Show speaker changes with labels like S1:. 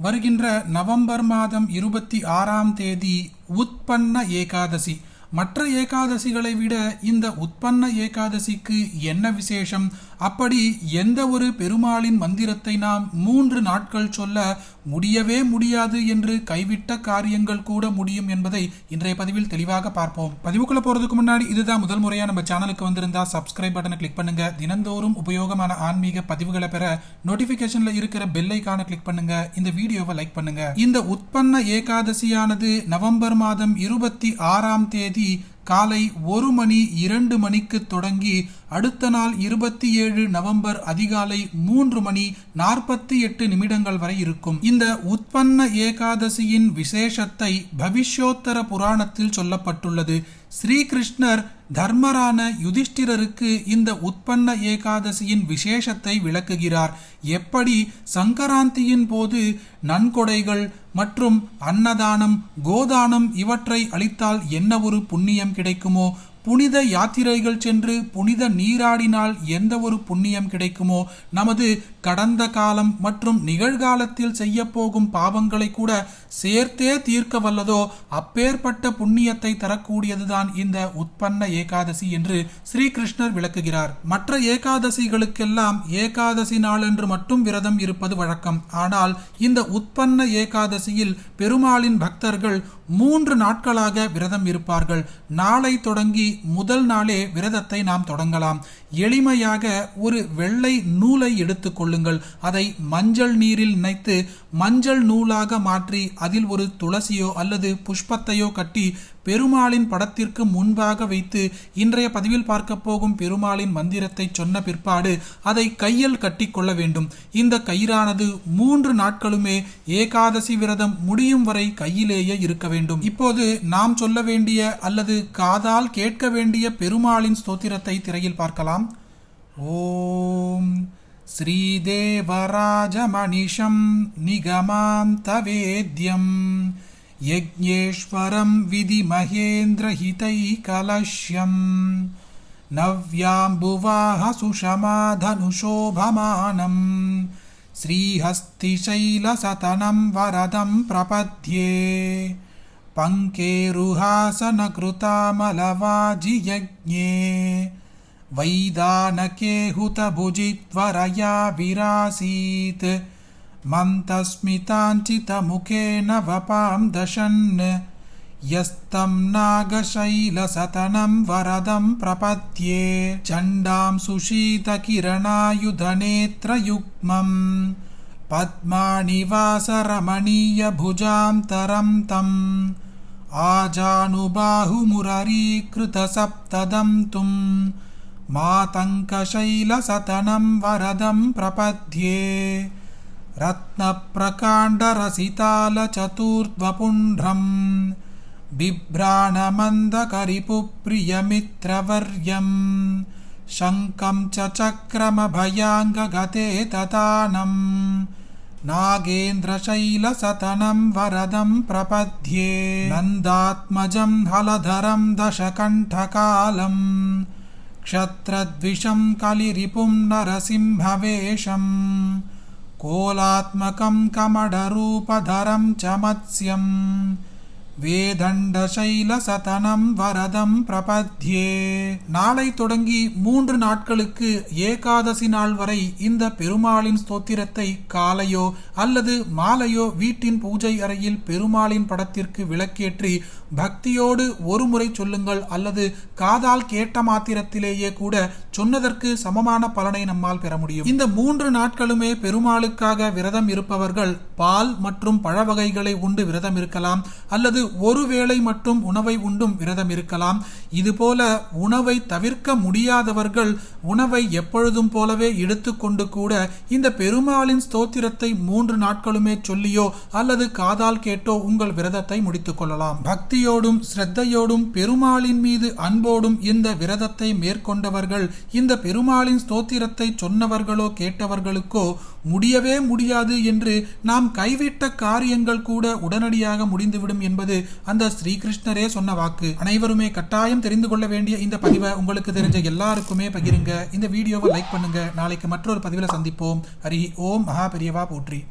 S1: வருகின்ற நவம்பர் மாதம் இருபத்தி ஆறாம் தேதி உத்பன்ன ஏகாதசி. மற்ற ஏகாதசிகளை விட இந்த உற்பன்ன ஏகாதசிக்கு என்ன விசேஷம்? அப்படி எந்த ஒரு பெருமாளின் மந்திரத்தை நாம் மூன்று நாட்கள் சொல்ல முடியவே முடியாது என்று கைவிட்ட காரியங்கள் கூட முடியும் என்பதை இன்றைய பதிவில் தெளிவாக பார்ப்போம். பதிவுக்குள்ள போறதுக்கு முன்னாடி இதுதான் முதல் முறையா நம்ம சேனலுக்கு வந்திருந்தா சப்ஸ்கிரைப் பட்டனை கிளிக் பண்ணுங்க. தினந்தோறும் உபயோகமான ஆன்மீக பதிவுகளை பெற நோட்டிபிகேஷன்ல இருக்கிற பெல் ஐக்கான கிளிக் பண்ணுங்க. இந்த வீடியோவை லைக் பண்ணுங்க. இந்த உற்பன்ன ஏகாதசியானது நவம்பர் மாதம் இருபத்தி ஆறாம் தேதி காலை ஒரு மணி இரண்டு மணிக்கு தொடங்கி அடுத்த நாள் இருபத்தி ஏழு நவம்பர் அதிகாலை மூன்று மணி நாற்பத்தி எட்டு நிமிடங்கள் வரை இருக்கும். இந்த உத்பன்ன ஏகாதசியின் விசேஷத்தை பவிஷ்யோத்தர புராணத்தில் சொல்லப்பட்டுள்ளது. ஸ்ரீகிருஷ்ணர் தர்மரான யுதிஷ்டிரருக்கு இந்த உத்பன்ன ஏகாதசியின் விசேஷத்தை விளக்குகிறார். எப்படி? சங்கராந்தியின் போது நன்கொடைகள் மற்றும் அன்னதானம் கோதானம் இவற்றை அளித்தால் என்ன ஒரு புண்ணியம் கிடைக்குமோ புனித யாத்திரைகள் சென்று புனித நீராடினால் எந்த ஒரு புண்ணியம் கிடைக்குமோ நமது கடந்த காலம் மற்றும் நிகழ்காலத்தில் செய்யப்போகும் பாவங்களை கூட சேர்த்தே தீர்க்க வல்லதோ அப்பேற்பட்ட புண்ணியத்தை தரக்கூடியதுதான் இந்த உற்பன்ன ஏகாதசி என்று ஸ்ரீகிருஷ்ணர் விளக்குகிறார். மற்ற ஏகாதசிகளுக்கெல்லாம் ஏகாதசி நாளன்று மட்டும் விரதம் இருப்பது வழக்கம். ஆனால் இந்த உற்பன்ன ஏகாதசியில் பெருமாளின் பக்தர்கள் மூன்று நாட்களாக விரதம் இருப்பார்கள். நாளை தொடங்கி முதல் நாளே விரதத்தை நாம் தொடங்கலாம். எளிமையாக ஒரு வெள்ளை நூலை எடுத்துக்கொள்ளுங்கள் அதை மஞ்சள் நீரில் நினைத்து மஞ்சள் நூலாக மாற்றி அதில் ஒரு துளசியோ அல்லது புஷ்பத்தையோ கட்டி பெருமாளின் படத்திற்கு முன்பாக வைத்து இன்றைய பதிவில் பார்க்க போகும் பெருமாளின் மந்திரத்தை சொன்ன பிற்பாடு அதை கையில் கட்டிக்கொள்ள வேண்டும். இந்த கயிறானது மூன்று நாட்களுமே ஏகாதசி விரதம் முடியும் வரை கையிலேயே இருக்க வேண்டும். இப்போது நாம் சொல்ல வேண்டிய அல்லது காதால் கேட்க வேண்டிய பெருமாளின் ஸ்தோத்திரத்தை திரையில் பார்க்கலாம் ஓம் श्रीदेवराजमनिशं निगमान्तवेद्यं यज्ञेश्वरं विधिमहेन्द्रहितैकलश्यं नव्याम्बुवाहसुषमाधनुशोभमानं श्रीहस्तिशैलसतनं वरदं प्रपद्ये पङ्केरुहासनकृतामलवाजियज्ञे वैदानके हुतभुजित्वरया विरासीत्। मन्तस्मिताञ्चितमुखेन वपां दशन्। यस्तं नागशैलसतनं वरदं प्रपद्ये। चण्डां सुशीतकिरणायुधनेत्रयुग्मम्। पद्मानिवासरमणीयभुजां तरं तम् आजानुबाहुमुररीकृतसप्तदं मातङ्कशैलसतनं वरदं प्रपद्ये। रत्नप्रकाण्डरसितालचतुर्ध्वपुण्ड्रं बिभ्राणमन्दकरिपुप्रियमित्रवर्यं शङ्खं च चक्रमभयाङ्गगते ततानम् नागेन्द्रशैलसतनं वरदं प्रपद्ये नन्दात्मजं हलधरं दशकण्ठकालम् क्षत्रद्विषं कलिरिपुं नरसिंहवेषम् कोलात्मकं कमडरूपधरं च मत्स्यम् வேதண்டசைலசதனம் வரதம் பிரபத்யே. நாளை தொடங்கி மூன்று நாட்களுக்கு ஏகாதசி நாள் வரை இந்த பெருமாளின் ஸ்தோத்திரத்தை காலையோ அல்லது மாலையோ வீட்டின் பூஜை அறையில் பெருமாளின் படத்திற்கு விளக்கேற்றி பக்தியோடு ஒரு முறை சொல்லுங்கள் அல்லது காதால் கேட்ட மாத்திரத்திலேயே கூட சொன்னதற்கு சமமான பலனை நம்மால் பெற முடியும். இந்த மூன்று நாட்களுமே பெருமாளுக்காக விரதம் இருப்பவர்கள் பால் மற்றும் பழ வகைகளை உண்டு விரதம் இருக்கலாம் அல்லது ஒருவேளை மட்டும் உணவை உண்டும் விரதம் இருக்கலாம். இதுபோல உணவை தவிர்க்க முடியாதவர்கள் உணவை எப்பொழுதும் போலவே எடுத்துக்கொண்டு கூட இந்த பெருமாளின் ஸ்தோத்திரத்தை மூன்று நாட்களுமே சொல்லியோ அல்லது காதால் கேட்டோ உங்கள் விரதத்தை முடித்துக் கொள்ளலாம். பக்தியோடும் ஸ்ரத்தையோடும் பெருமாளின் மீது அன்போடும் இந்த விரதத்தை மேற்கொண்டவர்கள் இந்த பெருமாளின் ஸ்தோத்திரத்தை சொன்னவர்களோ கேட்டவர்களுக்கோ முடியவே முடியாது என்று நாம் நாம் கைவிட்ட காரியங்கள் கூட உடனடியாக முடிந்துவிடும் என்பது அந்த ஸ்ரீகிருஷ்ணரே சொன்ன வாக்கு. அனைவருமே கட்டாயம் தெரிந்து கொள்ள வேண்டிய இந்த பதிவை உங்களுக்கு தெரிஞ்ச எல்லாருக்குமே பகிருங்க. இந்த வீடியோவை லைக் பண்ணுங்க. நாளைக்கு மற்றொரு பதிவில் சந்திப்போம். ஹரி ஓம். மகா பெரியவா போற்றி.